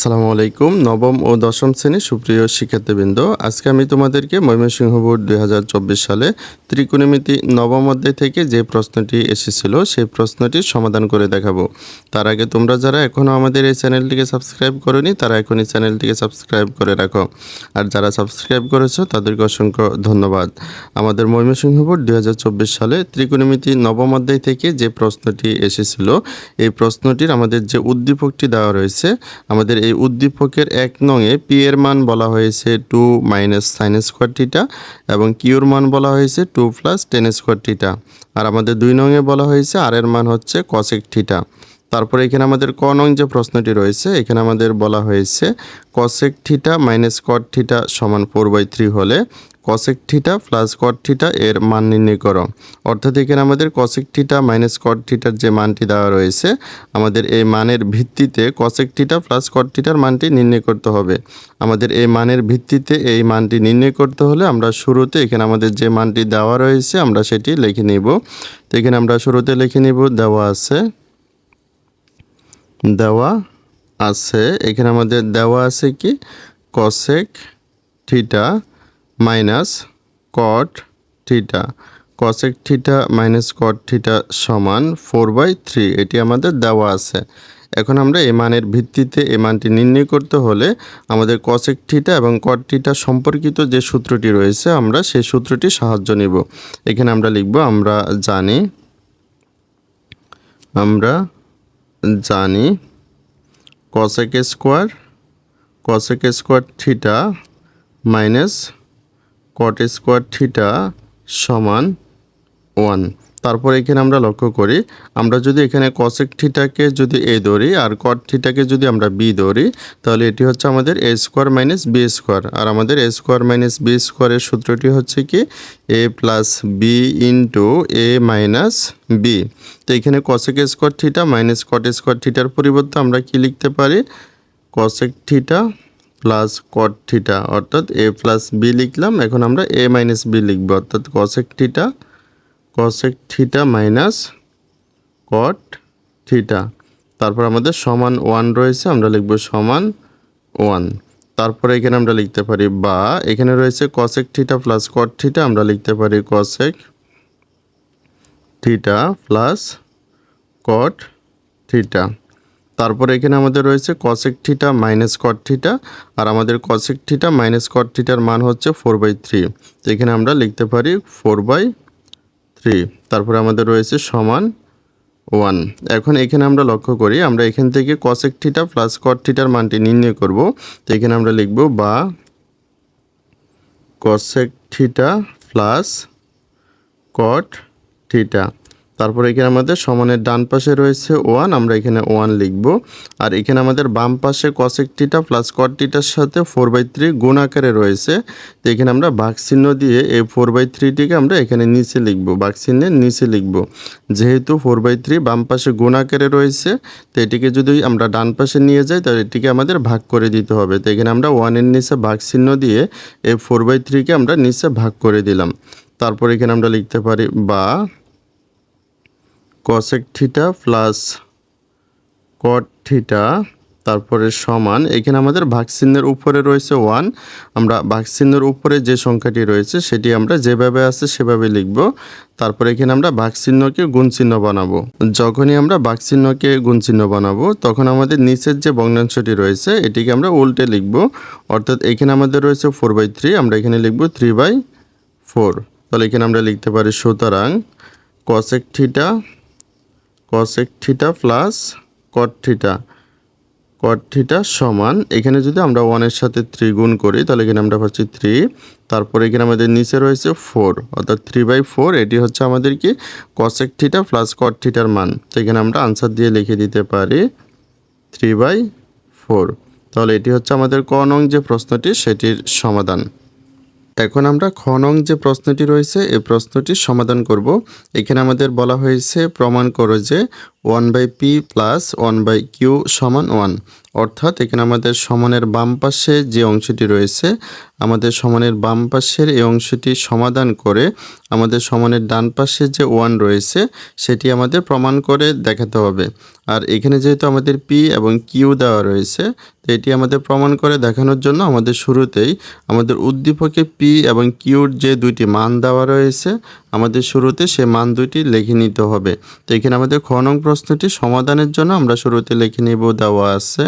আসসালামু আলাইকুম। নবম ও দশম শ্রেণির সুপ্রিয় শিক্ষার্থীবৃন্দ, আজকে আমি তোমাদেরকে ময়মনসিংহ বোর্ড দুই হাজার চব্বিশ সালে ত্রিকোণমিতি নবম অধ্যায় থেকে যে প্রশ্নটি এসেছিল, সেই প্রশ্নটির সমাধান করে দেখাবো। তার আগে তোমরা যারা এখনও আমাদের এই চ্যানেলটিকে সাবস্ক্রাইব করনি, তারা এখন এই চ্যানেলটিকে সাবস্ক্রাইব করে রাখো। আর যারা সাবস্ক্রাইব করেছ, তাদেরকে অসংখ্য ধন্যবাদ। আমাদের ময়মনসিংহ বোর্ড দুই হাজার চব্বিশ সালে ত্রিকোণমিতি নবম অধ্যায় থেকে যে প্রশ্নটি এসেছিল, এই প্রশ্নটির আমাদের যে উদ্দীপকটি দেওয়া রয়েছে, আমাদের এই উদ্দীপকের এক নংয়ে পি এর মান বলা হয়েছে two minus sine square theta এবং কিউর মান বলা হয়েছে two plus tan square theta আর আমাদের দুই নংয়ে বলা হয়েছে আর এর মান হচ্ছে কসেক থিটা তারপরে এখানে আমাদের ক নং যে প্রশ্নটি রয়েছে, এখানে আমাদের বলা হয়েছে cosec theta minus cot theta সমান ফোর বাই থ্রি হলে cosec theta plus cot theta এর মান নির্ণয় করো। অর্থাৎ এখানে আমাদের কসেক থিটা মাইনাস কট থিটার যে মানটি দেওয়া রয়েছে, আমাদের এই মানের ভিত্তিতে কসেক থিটা প্লাস কট থিটার মানটি নির্ণয় করতে হবে। আমাদের এই মানের ভিত্তিতে এই মানটি নির্ণয় করতে হলে আমরা শুরুতে এখানে আমাদের যে মানটি দেওয়া রয়েছে, আমরা সেটি লিখে নিব। তো এখানে আমরা শুরুতে লিখে নিব, দেওয়া আছে দেওয়া আছে। এখানে আমাদের দেওয়া আছে কি? Cosec theta minus cot theta cosec theta minus cot theta সমান ফোর বাই থ্রি এটি আমাদের দেওয়া আছে। এখন আমরা এই মানের ভিত্তিতে এই মানটি নির্ণয় করতে হলে আমাদের কসেক থিটা এবং কট থিটা সম্পর্কিত যে সূত্রটি রয়েছে, আমরা সেই সূত্রটি সাহায্য নিব। এখানে আমরা লিখব, আমরা জানি আমরা জানি cosec square cosec square theta minus cot square theta সমান ওয়ান তারপর এখানে আমরা লক্ষ্য করি, আমরা যদি এখানে কসেক থিটাকে যদি এ ধরি আর কট থিটাকে যদি আমরা বি ধরি, তাহলে এটি হচ্ছে আমাদের A square minus B square আর আমাদের এ স্কোয়ার মাইনাস বি স্কোয়ারের সূত্রটি হচ্ছে কি? A plus B into A minus B তো এখানে cosec square theta minus cot square থিটার পরিবর্তে আমরা কি লিখতে পারি? Cosec theta plus cot theta অর্থাৎ এ প্লাস বি লিখলাম, এখন আমরা এ মাইনাস বি লিখব, অর্থাৎ cosec theta cosec theta minus cot theta তারপর আমাদের সমান ওয়ান রয়েছে, আমরা লিখব সমান ওয়ান তারপরে এখানে আমরা লিখতে পারি বা, এখানে রয়েছে cosec theta plus cot theta আমরা লিখতে পারি cosec theta plus cot theta তারপরে এখানে আমাদের রয়েছে cosec theta minus cot theta আর আমাদের কসেক থিটা মাইনাস কট থিটার মান হচ্ছে ফোর বাই থ্রি তো এখানে আমরা লিখতে পারি ফোর বাই থ্রি তারপরে আমাদের রয়েছে সমান ওয়ান এখন এখানে আমরা লক্ষ্য করি, আমরা এখান থেকে কসেক থিটা প্লাস কট থিটার মানটি নির্ণয় করব। তো এখানে আমরা লিখব বা cosec theta plus cot theta তারপর এখানে আমাদের সমানের ডান পাশে রয়েছে ওয়ান আমরা এখানে ওয়ান লিখব। আর এখানে আমাদের বাম পাশে কসেক টিটা প্লাস কট টিটার সাথে ফোর বাই থ্রি গুণ আকারে রয়েছে। তো এখানে আমরা বাঘ চিহ্ন দিয়ে এই ফোর বাই থ্রিটিকে আমরা এখানে নিচে লিখব চিহ্নের নিচে লিখব। যেহেতু ফোর বাই থ্রি বাম পাশে গুণ আকারে রয়েছে, তো এটিকে যদি আমরা ডান পাশে নিয়ে যাই, তাহলে এটিকে আমাদের ভাগ করে দিতে হবে। তো এখানে আমরা ওয়ানের নিচে ভাগ চিহ্ন দিয়ে এই ফোর বাই থ্রিকে আমরা নিচে ভাগ করে দিলাম। তারপর এখানে আমরা লিখতে পারি বা cosec theta plus cot theta তারপরে সমান, এখানে আমাদের ভাগচিহ্নের উপরে রয়েছে ওয়ান আমরা ভাগচিহ্নের উপরে যে সংখ্যাটি রয়েছে সেটি আমরা যেভাবে আছে সেভাবে লিখব। তারপরে এখানে আমরা ভাগচিহ্নকে গুণচিহ্ন বানাবো। যখনই আমরা ভাগচিহ্নকে গুণচিহ্ন বানাবো, তখন আমাদের নিচের যে ভগ্নাংশটি রয়েছে, এটিকে আমরা উল্টে লিখব। অর্থাৎ এখানে আমাদের রয়েছে ফোর বাই থ্রি আমরা এখানে লিখব থ্রি বাই ফোর তাহলে এখানে আমরা লিখতে পারি সুতরাং cosec theta cosec theta plus cot theta cot সমান, এখানে যদি আমরা ওয়ানের সাথে থ্রি গুণ করি, তাহলে এখানে আমরা পাচ্ছি থ্রি তারপরে এখানে আমাদের নিচে রয়েছে ফোর অর্থাৎ থ্রি বাই ফোর এটি হচ্ছে আমাদের কি? কসেক থিটা প্লাস কট মান। তো এখানে আমরা আনসার দিয়ে লিখে দিতে পারি থ্রি বাই ফোর তাহলে এটি হচ্ছে আমাদের ক নং যে প্রশ্নটি, সেটির সমাধান। এখন আমরা খনং যে প্রশ্নটি রয়েছে, এই প্রশ্নটির সমাধান করব। এখানে আমাদের বলা হয়েছে, প্রমাণ করো যে one by P plus one by Q সমান ওয়ান। অর্থাৎ এখানে আমাদের সমানের বাম পাশে যে অংশটি রয়েছে, আমাদের সমানের বাম পাশের এই অংশটি সমাধান করে আমাদের সমানের ডান পাশে যে ওয়ান রয়েছে, সেটি আমাদের প্রমাণ করে দেখাতে হবে। আর এখানে যেহেতু আমাদের পি এবং কিউ দেওয়া রয়েছে, তো এটি আমাদের প্রমাণ করে দেখানোর জন্য আমাদের শুরুতেই আমাদের উদ্দীপকে পি এবং কিউর যে দুইটি মান দেওয়া রয়েছে, আমাদের শুরুতে সে মান দুইটি লিখে নিতে হবে। তো এখানে আমাদের খ নং প্রশ্নটি সমাধানের জন্য আমরা শুরুতে লিখে নিব, দেওয়া আছে।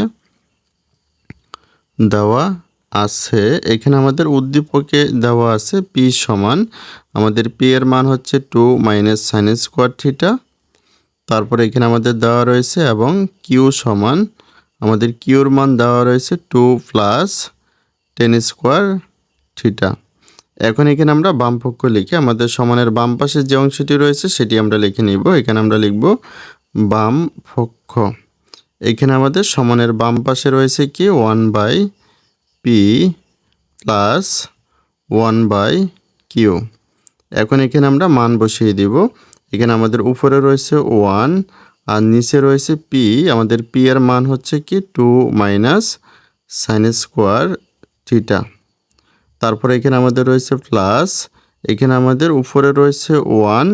দেওয়া আছে। এখানে আমাদের উদ্দীপকে দেওয়া আছে, পি সমান। আমাদের পি এর মান হচ্ছে two minus sine square theta. তারপরে এখানে আমাদের দেওয়া রয়েছে, এবং কিউ সমান। আমাদের কিউর মান দেওয়া রয়েছে two plus tan square theta. এখন এখানে আমরা বাম পক্ষ লিখে আমাদের সমানের বাম পাশে যে অংশটি রয়েছে সেটি আমরা লিখে নিব। এখানে আমরা লিখব বাম পক্ষ। এখানে আমাদের সমানের বাম পাশে রয়েছে কি? One by P plus one by Q. এখন এখানে আমরা মান বসিয়ে দিব। এখানে আমাদের উপরে রয়েছে ওয়ান আর নিচে রয়েছে পি। আমাদের পি এর মান হচ্ছে কি? Two minus sine square theta. তারপরে এখানে আমাদের রয়েছে প্লাস। এখানে আমাদের উপরে রয়েছে ওয়ান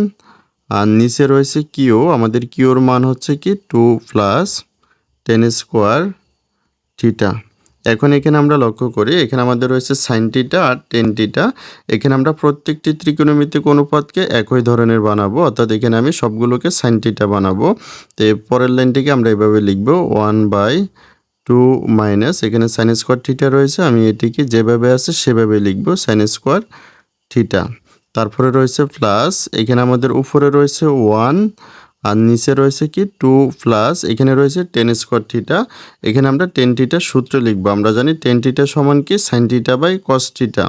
আর নিচে রয়েছে কিউ, আমাদের কিউর মান হচ্ছে কি two plus tan square theta. এখন এখানে আমরা লক্ষ্য করি, এখানে আমাদের রয়েছে সাইন টিটা আর টেন টিটা এখানে আমরা প্রত্যেকটি ত্রিকোণমিতিক অনুপাতকে একই ধরনের বানাবো, অর্থাৎ এখানে আমি সবগুলোকে সাইন টিটা বানাবো। তো পরের লাইনটিকে আমরা এভাবে লিখব, ওয়ান বাই টু মাইনাস, এখানে সাইন স্কোয়ার থিটা রয়েছে, আমি এটিকে যেভাবে আছে সেভাবে লিখব, সাইন স্কোয়ার থিটা। তারপরে রয়েছে প্লাস এখানে আমাদের উপরে রয়েছে ওয়ান আর নিচে রয়েছে কি? টু প্লাস এখানে রয়েছে টেন স্কোয়ার থিটা এখানে আমরা টেন টিটার সূত্র লিখব। আমরা জানি টেন টিটা সমান কি? সাইন টিটা বাই কস টিটা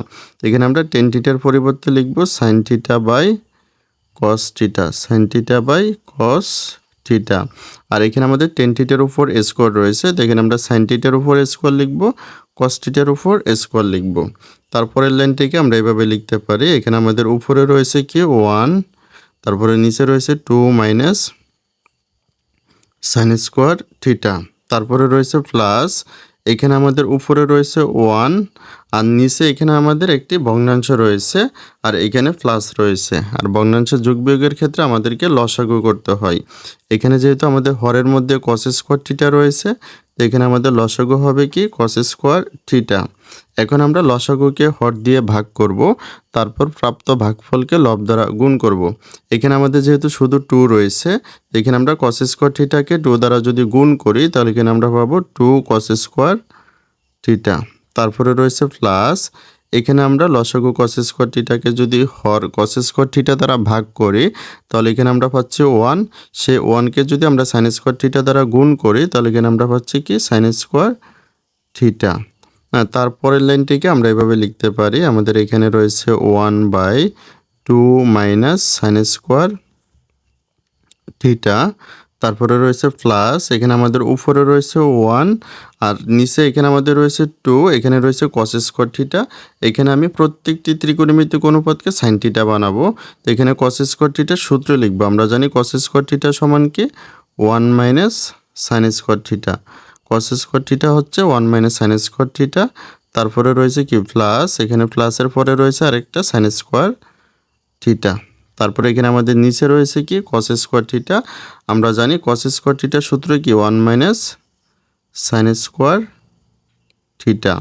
এখানে আমরা টেন টিটার পরিবর্তে লিখব sine theta by cos theta sine theta by cos theta আর এখানে আমাদের টেন টিটার উপর স্কোয়ার রয়েছে। তো এখানে আমরা সাইন টিটার উপর স্কোয়ার লিখব কস টিটার উপর স্কোয়ার লিখব। তারপরের লাইনটিকে আমরা এভাবে লিখতে পারি। এখানে আমাদের উপরে রয়েছে কি? ওয়ান। তারপরে নিচে রয়েছে two minus sine square theta. তারপরে রয়েছে প্লাস। এখানে আমাদের উপরে রয়েছে ওয়ান। আর নিচে এখানে আমাদের একটি ভগ্নাংশ রয়েছে আর এখানে প্লাস রয়েছে। আর ভগ্নাংশ যোগ বিয়োগের ক্ষেত্রে আমাদেরকে লসাগু করতে হয়। এখানে যেহেতু আমাদের হরের মধ্যে কস স্কোয়ার থিটা রয়েছে, তো এখানে আমাদের লসাগু হবে কি? কস স্কোয়ার থিটা এখন আমরা লসাগুকে হর দিয়ে ভাগ করব, তারপর প্রাপ্ত ভাগফলকে লব দ্বারা গুণ করব। এখানে আমাদের যেহেতু শুধু টু রয়েছে এখানে আমরা কস স্কোয়ার থিটাকে টু দ্বারা যদি গুণ করি, তাহলে এখানে আমরা পাবো টু কস স্কোয়ার থিটা তারপরে রয়েছে প্লাস এখানে আমরা লসাগু কস স্কোয়ার যদি হর কস স্কোয়ার দ্বারা ভাগ করি, তাহলে এখানে আমরা পাচ্ছি ওয়ান সেই ওয়ানকে যদি আমরা সাইন স্কোয়ার থিটা দ্বারা গুণ করি, তাহলে এখানে আমরা পাচ্ছি কি? সাইন স্কোয়ার থিটা হ্যাঁ তারপরের লাইনটিকে আমরা এভাবে লিখতে পারি, আমাদের এখানে রয়েছে one by two minus sine square theta তারপরে রয়েছে প্লাস এখানে আমাদের উপরে রয়েছে ওয়ান আর নিচে এখানে আমাদের রয়েছে টু এখানে রয়েছে কস স্কোয়ার থিটা এখানে আমি প্রত্যেকটি ত্রিকোণমিতিক অনুপাতকে সাইন থিটা বানাবো। তো এখানে কস স্কোয়ার থিটার সূত্র লিখব, আমরা জানি কস স্কোয়ার থিটা সমান কি? One minus sine square theta cos square theta হচ্ছে one minus sine square theta তারপরে রয়েছে কি? প্লাস এখানে প্লাসের পরে রয়েছে আরেকটা সাইন স্কোয়ার থিটা তারপরে এখানে আমাদের নিচে রয়েছে কি? কস স্কোয়ার থিটা আমরা জানি কস স্কোয়ার থিটার সূত্র কি? One minus sine square theta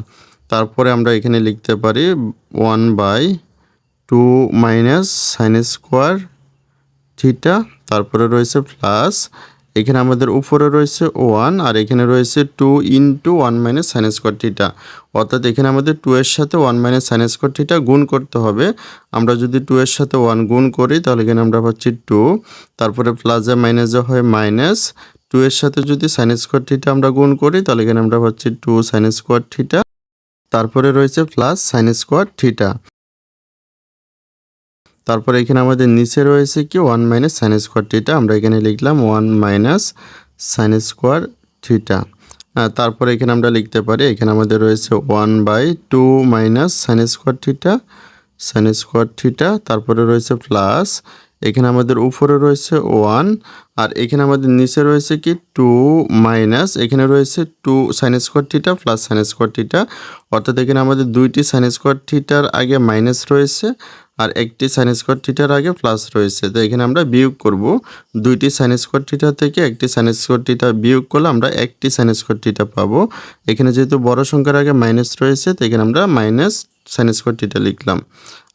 তারপরে আমরা এখানে লিখতে পারি one by two minus sine square theta তারপরে রয়েছে প্লাস এখানে আমাদের উপরে রয়েছে ওয়ান আর এখানে রয়েছে two into one minus sine square theta অর্থাৎ এখানে আমাদের টু এর সাথে one minus sine square theta গুণ করতে হবে। আমরা যদি টু এর সাথে ওয়ান গুণ করি, তাহলে এখানে আমরা পাচ্ছি টু তারপরে প্লাসে মাইনাসে হয় মাইনাস টু এর সাথে যদি সাইন স্কোয়ার থিটা আমরা গুণ করি, তাহলে এখানে আমরা পাচ্ছি টু সাইন স্কোয়ার থিটা তারপরে রয়েছে প্লাস সাইন স্কোয়ার থিটা তারপরে এখানে আমাদের নিচে রয়েছে কি one minus sine square theta আমরা এখানে লিখলাম one minus sine square theta তারপরে এখানে আমরা লিখতে পারি, এখানে আমাদের রয়েছে one by two minus sine square theta sine square theta তারপরে রয়েছে প্লাস এখানে আমাদের উপরে রয়েছে ওয়ান আর এখানে আমাদের নিচে রয়েছে কি টু মাইনাস এখানে রয়েছে two sine square theta plus sine square theta অর্থাৎ এখানে আমাদের দুইটি সাইন স্কোয়ার থিটার আগে মাইনাস রয়েছে আর একটি সাইন স্কোয়ার থিটার আগে প্লাস রয়েছে। তো এখানে আমরা বিয়োগ করব। দুইটি সাইন স্কোয়ার থিটা থেকে একটি সাইন স্কোয়ার থিটা বিয়োগ করলে আমরা একটি সাইন স্কোয়ার থিটা পাবো। এখানে যেহেতু বড় সংখ্যার আগে মাইনাস রয়েছে, তো এখানে আমরা মাইনাস সাইন স্কোয়ার থিটা লিখলাম।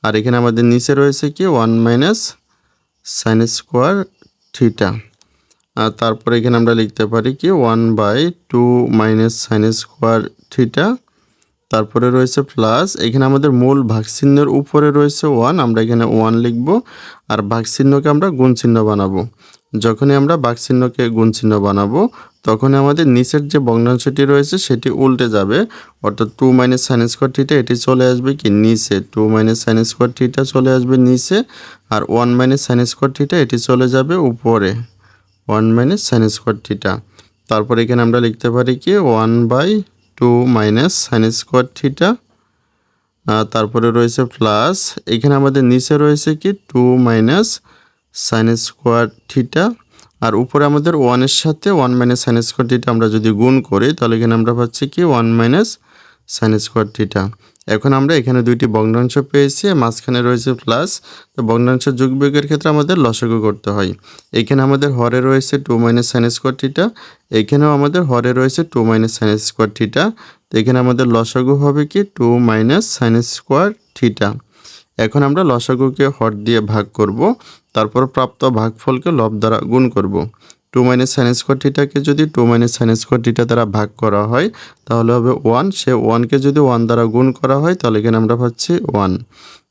আর এখানে আমাদের নিচে রয়েছে কি? One minus sine square theta আর তারপরে এখানে আমরা লিখতে পারি কি? One by two minus sine square theta তারপরে রয়েছে প্লাস এখানে আমাদের মূল ভাগচিহ্নের উপরে রয়েছে ওয়ান আমরা এখানে ওয়ান লিখব, আর ভাগচিহ্নকে আমরা গুণ চিহ্ন বানাবো। যখনই আমরা ভাগচিহ্নকে গুণ চিহ্ন বানাবো, তখনই আমাদের নিচের যে ভগ্নাংশটি রয়েছে, সেটি উল্টে যাবে। অর্থাৎ two minus sine square theta এটি চলে আসবে কি? নিচে। Two minus sine square theta চলে আসবে নিচে, আর one minus sine square theta এটি চলে যাবে উপরে। One minus sine square theta তারপর এখানে আমরা লিখতে পারি কি? One by two minus sine square theta. তারপরে রয়েছে প্লাস, এখানে আমাদের নিচে রয়েছে কি? Two minus sine square theta. আর উপরে আমাদের ওয়ানের সাথে one minus sine square theta আমরা যদি গুণ করি, তাহলে এখানে আমরা পাচ্ছি কি? One minus sine square theta. এখন আমরা এখানে দুইটি ভগ্নাংশ পেয়েছি মাঝখানে রয়েছে প্লাস তো ভগ্নাংশ যোগ বিয়োগের ক্ষেত্রে আমাদের লসাগু করতে হয়। এখানে আমাদের হরে রয়েছে two minus sine square theta এখানেও আমাদের হরে রয়েছে two minus sine square theta তো এখানে আমাদের লসাগু হবে কি two minus sine square theta এখন আমরা লসাগুকে হর দিয়ে ভাগ করব, তারপর প্রাপ্ত ভাগফলকে লব দ্বারা গুণ করব। টু মাইনাস সাইন স্কোয়ার থিটাকে যদি two minus sine square theta দ্বারা ভাগ করা হয়, তাহলে হবে ওয়ান সে ওয়ানকে যদি ওয়ান দ্বারা গুণ করা হয়, তাহলে এখানে আমরা পাচ্ছি ওয়ান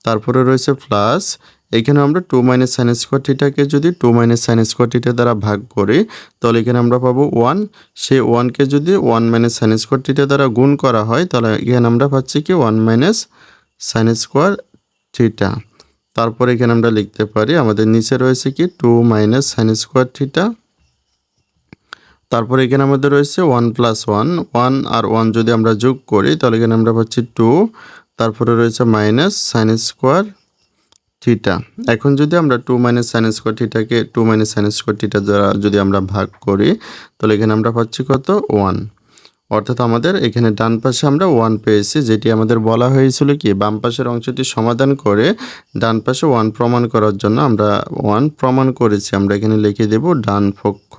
তারপরে রয়েছে প্লাস এখানে আমরা টু মাইনাস সাইন স্কোয়ার থিটাকে যদি two minus sine square theta দ্বারা ভাগ করি, তাহলে এখানে আমরা পাবো ওয়ান সেই ওয়ানকে যদি one minus sine square theta দ্বারা গুণ করা হয়, তাহলে এখানে আমরা পাচ্ছি কি one minus sine square theta তারপরে এখানে আমরা লিখতে পারি, আমাদের নিচে রয়েছে কি two minus sine square theta তারপরে এখানে আমাদের রয়েছে ওয়ান প্লাস ওয়ান ওয়ান আর ওয়ান যদি আমরা যোগ করি, তাহলে এখানে আমরা পাচ্ছি টু তারপরে রয়েছে মাইনাস সাইন স্কোয়ার থিটা এখন যদি আমরা two minus sine square থিটাকে two minus sine square theta দ্বারা যদি আমরা ভাগ করি, তাহলে এখানে আমরা পাচ্ছি কত? ওয়ান অর্থাৎ আমাদের এখানে ডান পাশে আমরা ওয়ান পেয়েছি, যেটি আমাদের বলা হয়েছিল কি, বাম পাশের অংশটি সমাধান করে ডান পাশে ওয়ান প্রমাণ করার জন্য আমরা ওয়ান প্রমাণ করেছি। আমরা এখানে লিখে দেব ডান পক্ষ।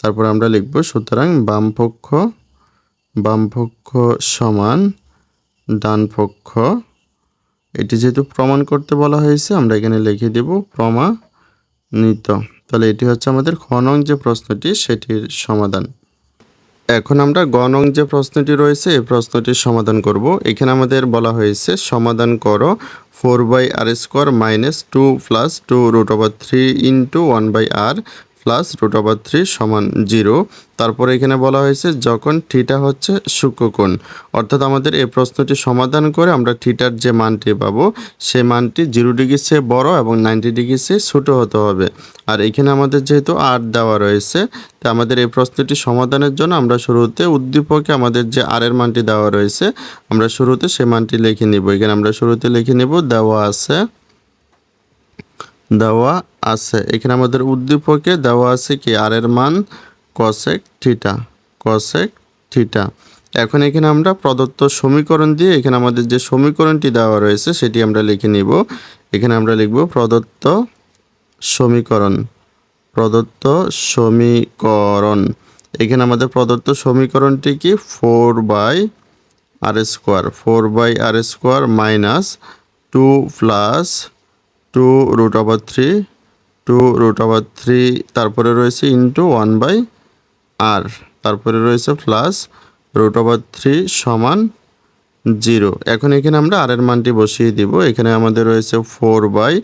তারপর আমরা লিখব, সুতরাং বামপক্ষ বামপক্ষ সমান ডান পক্ষ এটি যেহেতু প্রমাণ করতে বলা হয়েছে, আমরা এখানে লিখে দেব প্রমাণিত। তাহলে এটি হচ্ছে আমাদের খ নং যে প্রশ্নটি, সেটির সমাধান। এখন আমরা গণং যে প্রশ্নটি রয়েছে, এই প্রশ্নটির সমাধান করব। এখানে আমাদের বলা হয়েছে, সমাধান করো four by r square minus two plus two root over three into one by r plus root over three সমান জিরো। তারপরে এখানে বলা হয়েছে যখন থিটা হচ্ছে সূক্ষ্মকোণ অর্থাৎ আমাদের এই প্রশ্নটি সমাধান করে আমরা থিটার যে মানটি পাবো, সেই মানটি জিরো ডিগ্রির চেয়ে বড় এবং নাইনটি ডিগ্রির চেয়ে ছোটো হতে হবে। আর এখানে আমাদের যেহেতু আর দেওয়া রয়েছে, তা আমাদের এই প্রশ্নটি সমাধানের জন্য আমরা শুরুতে উদ্দীপকে আমাদের যে আর এর মানটি দেওয়া রয়েছে, আমরা শুরুতে সে মানটি লিখে নিব। এখানে আমরা শুরুতে লিখে নিব দেওয়া আছে দেওয়া আছে। এখানে আমাদের উদ্দীপকে দেওয়া আছে কি? আর এর মান কসেক থিটা কসেক থিটা এখন এখানে আমরা প্রদত্ত সমীকরণ দিয়ে এখানে আমাদের যে সমীকরণটি দেওয়া রয়েছে, সেটি আমরা লিখে নিব। এখানে আমরা লিখব প্রদত্ত সমীকরণ প্রদত্ত সমীকরণ। এখানে আমাদের প্রদত্ত সমীকরণটি কি? Four by r square four by r square minus two plus two root over three two root over three তারপরে রয়েছে ইন্টু ওয়ান বাই আর তারপরে রয়েছে প্লাস রুট ওভার থ্রি সমান জিরো এখন এখানে আমরা আর এর মানটি বসিয়ে দিব। এখানে আমাদের রয়েছে ফোর বাই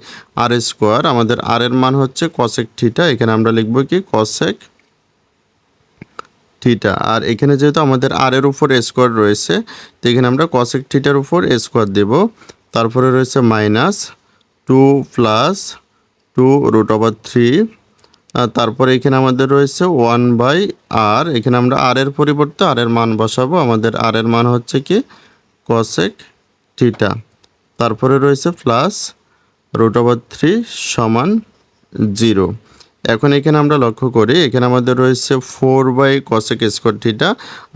আর স্কোয়ার আমাদের আর এর মান হচ্ছে কসেক থিটা এখানে আমরা লিখব কি? কসেক থিটা আর এখানে যেহেতু আমাদের আর এর উপর স্কোয়ার রয়েছে, তো এখানে আমরা কসেক থিটার উপর স্কোয়ার দেব। তারপরে রয়েছে minus two plus two root over three. তারপরে এখানে আমাদের রয়েছে ওয়ান বাই আর। এখানে আমরা আর এর পরিবর্তে আর এর মান বসাবো। আমাদের আর এর মান হচ্ছে কি? কসেক থিটা তারপরে রয়েছে প্লাস রুট ওভার থ্রি সমান জিরো এখন এখানে আমরা লক্ষ্য করি, এখানে আমাদের রয়েছে four by cosec square theta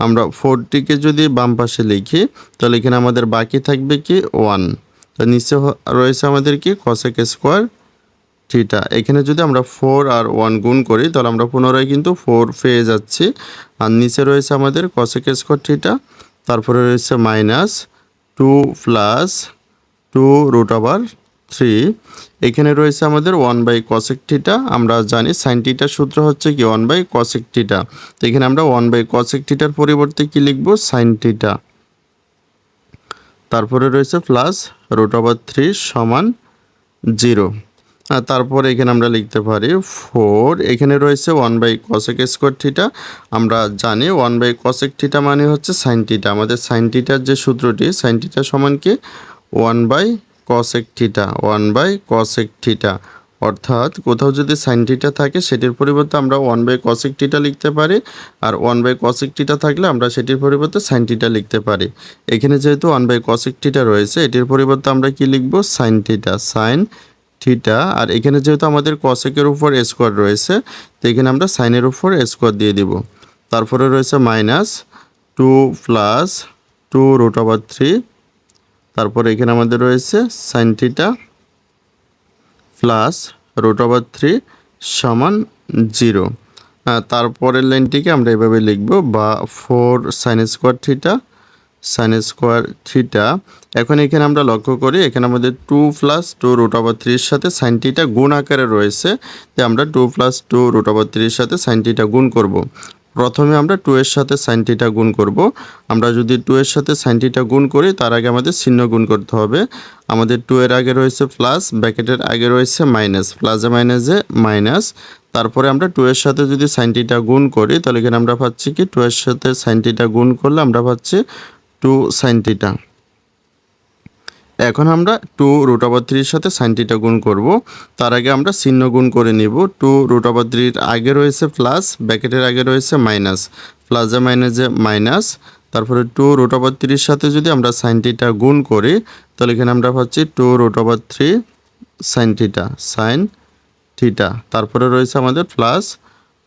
আমরা ফোরটিকে যদি বাম পাশে লিখি, তাহলে এখানে আমাদের বাকি থাকবে কি? ওয়ান নিচে রয়েছে আমাদের কি? কসেক স্কোয়ার থিটা এখানে যদি আমরা ফোর আর ওয়ান গুণ করি, তাহলে আমরা পুনরায় কিন্তু ফোর পেয়ে যাচ্ছি। আর নিচে রয়েছে আমাদের কসেক স্কোয়ার থিটা তারপরে রয়েছে minus two plus two root আবার থ্রি এখানে রয়েছে আমাদের ওয়ান বাই কসেক থিটা আমরা জানি সাইন থিটার সূত্র হচ্ছে কি? ওয়ান বাই কসেক থিটা এখানে আমরা ওয়ান বাই কসেক থিটার পরিবর্তে কি লিখব? সাইন থিটা তারপরে রয়েছে প্লাস রুট ওভার থ্রি সমান জিরো আর তারপর এখানে আমরা লিখতে পারি ফোর এখানে রয়েছে one by cosec square theta আমরা জানি ওয়ান বাই কসেক থিটা মানে হচ্ছে সাইন থিটা আমাদের সাইন থিটার যে সূত্রটি সাইন থিটা সমান কি? One by cosec theta one by cosec theta অর্থাৎ কোথাও যদি সাইন থিটা থাকে, সেটির পরিবর্তে আমরা ওয়ান বাই কসেক থিটা লিখতে পারি। আর ওয়ান বাই কসেক থিটা থাকলে আমরা সেটির পরিবর্তে সাইন থিটা লিখতে পারি। এখানে যেহেতু ওয়ান বাই কসেক থিটা রয়েছে, এটির পরিবর্তে আমরা কি লিখব? সাইন থিটা সাইন থিটা আর এখানে যেহেতু আমাদের কসেকের উপর স্কোয়ার রয়েছে, তো এখানে আমরা সাইনের উপর স্কোয়ার দিয়ে দিব। তারপরে রয়েছে minus two plus two root over three তারপরে এখানে আমাদের রয়েছে sine theta plus root over three সমান জিরো। তারপরের লাইনটিকে আমরা এভাবে লিখব, বা four sine square theta, sine square theta. এখন এখানে আমরা লক্ষ্য করি, এখানে আমাদের two plus two root over থ্রির সাথে সাইন থিটা গুণ আকারে রয়েছে, তাই আমরা two plus two root over থ্রির সাথে সাইন থিটা গুণ করব। প্রথমে আমরা টু এর সাথে সাইনটিটা গুণ করব। আমরা যদি টু এর সাথে সাইনটিটা গুণ করি, তার আগে আমাদের চিহ্ন গুণ করতে হবে। আমাদের টু এর আগে রয়েছে প্লাস ব্যাকেটের আগে রয়েছে মাইনাস প্লাসে মাইনাসে মাইনাস তারপরে আমরা টু এর সাথে যদি সাইনটিটা গুণ করি, তাহলে এখানে আমরা পাচ্ছি কি টু এর সাথে সাইনটিটা গুণ করলে আমরা পাচ্ছি টু সাইন থিটা এখন আমরা টু রুট ওভার থ্রির সাথে সাইন থিটা গুণ করব। তার আগে আমরা চিহ্ন গুণ করে নিব। টু রুট ওভার থ্রির আগে রয়েছে প্লাস ব্যাকেটের আগে রয়েছে মাইনাস প্লাসে মাইনাসে মাইনাস তারপরে টু রুট ওভার থ্রির সাথে যদি আমরা সাইন থিটা গুণ করি, তাহলে এখানে আমরা পাচ্ছি two root over three sine theta sine theta তারপরে রয়েছে আমাদের প্লাস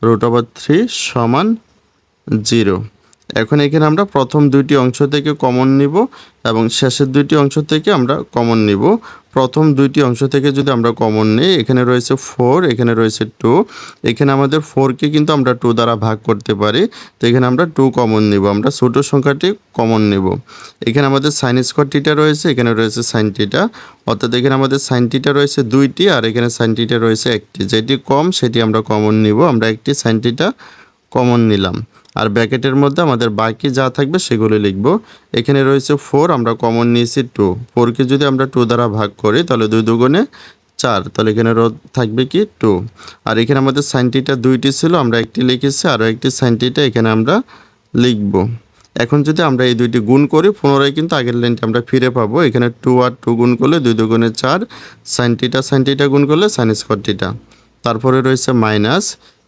রুট ওভার থ্রি সমান জিরো এখন এখানে আমরা প্রথম দুইটি অংশ থেকে কমন নিব এবং শেষের দুইটি অংশ থেকে আমরা কমন নিব। প্রথম দুইটি অংশ থেকে যদি আমরা কমন নিই, এখানে রয়েছে ফোর এখানে রয়েছে টু এখানে আমাদের ফোরকে কিন্তু আমরা টু দ্বারা ভাগ করতে পারি। তো এখানে আমরা টু কমন নিব। আমরা ছোটো সংখ্যাটি কমন নিব। এখানে আমাদের সাইন স্কোয়ার টিটা রয়েছে, এখানে রয়েছে সাইন টিটা অর্থাৎ এখানে আমাদের সাইন টিটা রয়েছে দুইটি, আর এখানে সাইন টিটা রয়েছে একটি। যেটি কম, সেটি আমরা কমন নিব। আমরা একটি সাইন টিটা কমন নিলাম। আর ব্র্যাকেটের মধ্যে আমাদের বাকি যা থাকবে সেগুলো লিখব। এখানে রয়েছে ফোর আমরা কমন নিয়েছি টু ফোরকে যদি আমরা টু দ্বারা ভাগ করি, তাহলে দুই দুগুণে চার। তাহলে এখানে রোধ থাকবে কি টু আর এখানে আমাদের সাইনটিটা দুইটি ছিল, আমরা একটি লিখেছি, আরও একটি সাইনটিটা এখানে আমরা লিখব। এখন যদি আমরা এই দুইটি গুণ করি, পুনরায় কিন্তু আগের লাইনটি আমরা ফিরে পাবো। এখানে টু আর টু গুণ করলে দুই দুগুণে চার। সাইনটিটা সাইনটিটা গুণ করলে সাইন স্কোয়ারটিটা তারপরে রয়েছে মাইনাস।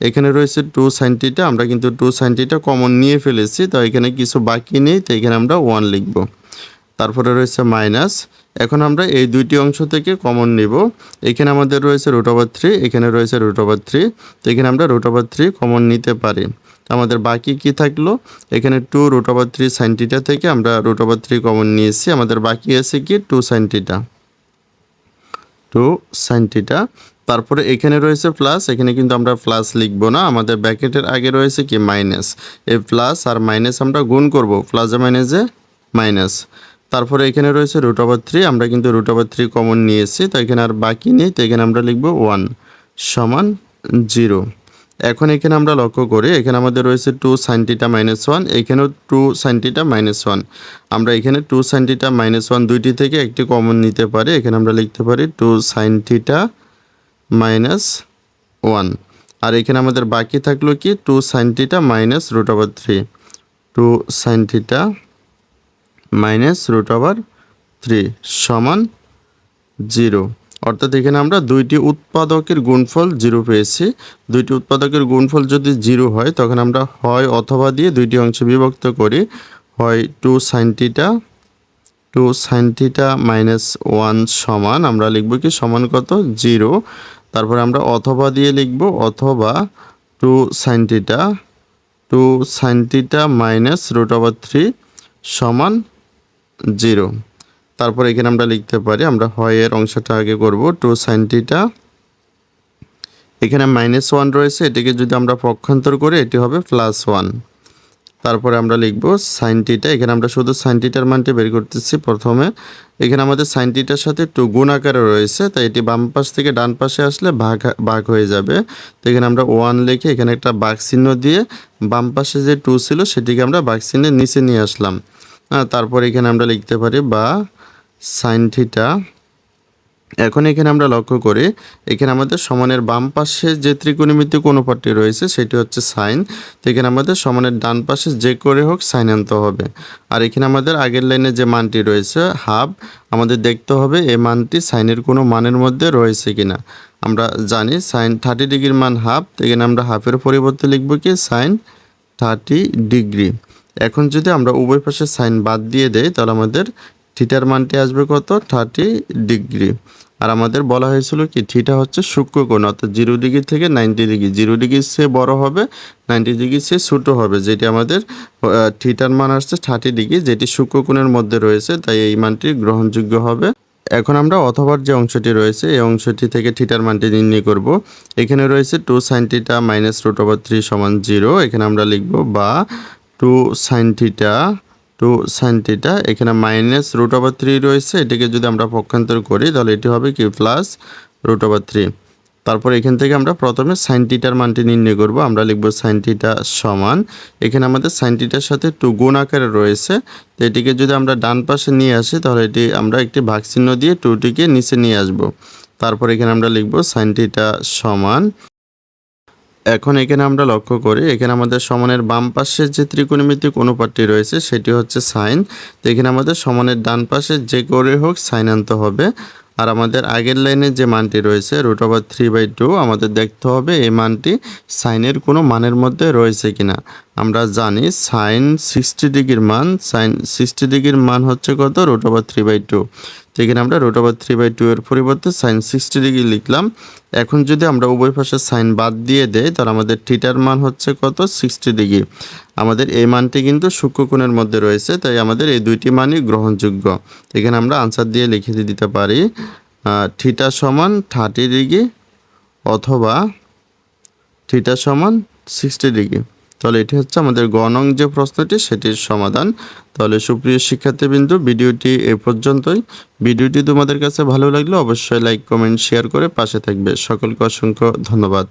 এখানে রয়েছে টু সাইনটিটা আমরা কিন্তু টু সাইনটিটা কমন নিয়ে ফেলেছি, তো এখানে কিছু বাকি নেই, তো এখানে আমরা ওয়ান লিখব। তারপরে রয়েছে মাইনাস। এখন আমরা এই দুইটি অংশ থেকে কমন নিব। এখানে আমাদের রয়েছে রুট ওভার থ্রি এখানে রয়েছে রুট ওভার থ্রি তো এখানে আমরা রুট ওভার থ্রি কমন নিতে পারি। আমাদের বাকি কি থাকল? এখানে two root over three sine theta থেকে আমরা রুট ওভার থ্রি কমন নিয়েছি। আমাদের বাকি আছে কি? টু সাইনটিটা টু সাইনটিটা তারপরে এখানে রয়েছে প্লাস এখানে কিন্তু আমরা প্লাস লিখব না। আমাদের ব্যাকেটের আগে রয়েছে কি? মাইনাস এই প্লাস আর মাইনাস আমরা গুণ করব। প্লাসে মাইনাসে মাইনাস তারপরে এখানে রয়েছে রুট ওভার থ্রি আমরা কিন্তু রুট ওভার থ্রি কমন নিয়েছি, তো এখানে আর বাকি নেই, তো এখানে আমরা লিখব ওয়ান সমান জিরো এখন এখানে আমরা লক্ষ্য করি, এখানে আমাদের রয়েছে two sine theta minus one এখানেও two sine theta minus one আমরা এখানে টু সাইনটিটা মাইনাস ওয়ান দুইটি থেকে একটি কমন নিতে পারি, এখানে আমরা লিখতে পারি two sine theta minus one আর এখানে আমাদের বাকি থাকল কি? Two sine theta minus root over three two sine theta minus root over three সমান জিরো অর্থাৎ এখানে আমরা দুইটি উৎপাদকের গুণফল জিরো পেয়েছি। দুইটি উৎপাদকের গুণফল যদি জিরো হয়, তখন আমরা হয় অথবা দিয়ে দুইটি অংশে বিভক্ত করি। হয় two sine theta two sine theta minus one সমান। আমরা লিখব কি, সমান কত? জিরো তারপরে আমরা অথবা দিয়ে লিখব অথবা two sine theta two sine theta minus root over three সমান জিরো তারপর এখানে আমরা লিখতে পারি, আমরা হয় এর অংশটা আগে করব, টু সাইন থিটা এখানে মাইনাস ওয়ান রয়েছে, এটিকে যদি আমরা পক্ষান্তর করি, এটি হবে প্লাস ওয়ান তারপরে আমরা লিখব সাইন টিটা এখানে আমরা শুধু সাইন টিটার মানটি বের করতেছি প্রথমে। এখানে আমাদের সাইন টিটার সাথে টু গুণ আকারে রয়েছে, তাই এটি বাম পাশ থেকে ডান পাশে আসলে ভাগ ভাগ হয়ে যাবে। তো এখানে আমরা ওয়ান লিখে এখানে একটা বাঘ চিহ্ন দিয়ে বাম পাশে যে টু ছিল সেটিকে আমরা বাঘ চিহ্নের নিচে নিয়ে আসলাম। তারপর এখানে আমরা লিখতে পারি বা সাইন থিটা এখন এখানে আমরা লক্ষ্য করি, এখানে আমাদের সমানের বাম পাশে যে ত্রিকোণমিতিক অনুপাতটি রয়েছে সেটি হচ্ছে সাইন। তো এখানে আমাদের সমানের ডান পাশে যে করে হোক সাইন আনতে হবে। আর এখানে আমাদের আগের লাইনে যে মানটি রয়েছে, হাফ, আমাদের দেখতে হবে এই মানটি সাইনের কোনো মানের মধ্যে রয়েছে কিনা। আমরা জানি সাইন থার্টি ডিগ্রির মান হাফ এখানে আমরা হাফের পরিবর্তে লিখব কি? Sine thirty degree. এখন যদি আমরা উভয় পাশে সাইন বাদ দিয়ে দেই, তাহলে আমাদের থিটার মানটি আসবে কত? Thirty degree. আর আমাদের বলা হয়েছিল কি, থিটা হচ্ছে সূক্ষ্মকোণ অর্থাৎ জিরো ডিগ্রি থেকে নাইনটি ডিগ্রি। জিরো ডিগ্রি সে বড় হবে, নাইনটি ডিগ্রি সে ছোটো হবে, যেটি আমাদের থিটার মান আসছে থার্টি ডিগ্রি, যেটি সূক্ষ্মকোণের মধ্যে রয়েছে, তাই এই মানটি গ্রহণযোগ্য হবে। এখন আমরা অথবার যে অংশটি রয়েছে, এই অংশটি থেকে থিটার মানটি নির্ণয় করব। এখানে রয়েছে two sine theta minus root over three সমান জিরো, এখানে আমরা লিখব বা two sine theta two sine theta, এখানে মাইনাস রুট ওভার থ্রি রয়েছে, এটিকে যদি আমরা পক্ষান্তর করি, তাহলে এটি হবে কি, প্লাস রুট ওভার থ্রি। তারপর এখান থেকে আমরা প্রথমে সাইন টিটার মানটি নির্ণয় করব, আমরা লিখব সাইন টিটা সমান। এখানে আমাদের সাইন টিটার সাথে টু গুণ আকারে রয়েছে, তো এটিকে যদি আমরা ডান পাশে নিয়ে আসি, তাহলে এটি আমরা একটি ভাগ চিহ্ন দিয়ে টুটিকে নিচে নিয়ে আসব। তারপর এখানে আমরা লিখব সাইন টিটা সমান। এখন এখানে আমরা লক্ষ্য করি, এখানে আমাদের সমানের বাম পাশের যে ত্রিকোণমিতিক অনুপাতটি রয়েছে সেটি হচ্ছে সাইন। তো এখানে আমাদের সমানের ডান পাশে যে করে হোক সাইন আনতে হবে। আর আমাদের আগের লাইনে যে মানটি রয়েছে, root over three by two, আমাদের দেখতে হবে এই মানটি সাইনের কোনো মানের মধ্যে রয়েছে কিনা। আমরা জানি সাইন সিক্সটি ডিগ্রির মান, সাইন সিক্সটি ডিগ্রির মান হচ্ছে কত? Root over three by two. এখানে আমরা root over three by two এর পরিবর্তে সাইন সিক্সটি ডিগ্রি লিখলাম। এখন যদি আমরা উভয় পাশে সাইন বাদ দিয়ে দেই, তাহলে আমাদের থিটার মান হচ্ছে কত? সিক্সটি ডিগ্রি আমাদের এই মানটি কিন্তু সূক্ষ্মকোণের মধ্যে রয়েছে, তাই আমাদের এই দুইটি মানই গ্রহণযোগ্য। এখানে আমরা আনসার দিয়ে লিখে দিতে পারি থিটা সমান থার্টি ডিগ্রি অথবা থিটা সমান সিক্সটি ডিগ্রি তাহলে এটি হচ্ছে আমাদের গণং যে প্রশ্নটি, সেটির সমাধান। তাহলে সুপ্রিয় শিক্ষার্থীবৃন্দু, ভিডিওটি এ পর্যন্তই। ভিডিওটি তোমাদের কাছে ভালো লাগলে অবশ্যই লাইক, কমেন্ট, শেয়ার করে পাশে থাকবে। সকলকে অসংখ্য ধন্যবাদ।